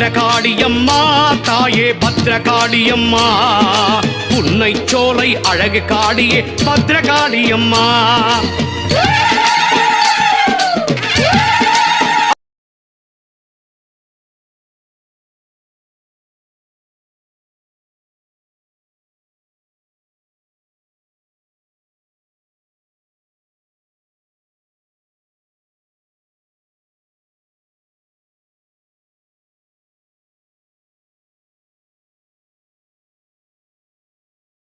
பத்ரகாளியம்மா தாயே பத்ரகாளியம்மா புன்னை சோலை அழகு காடியே பத்ரகாளியம்மா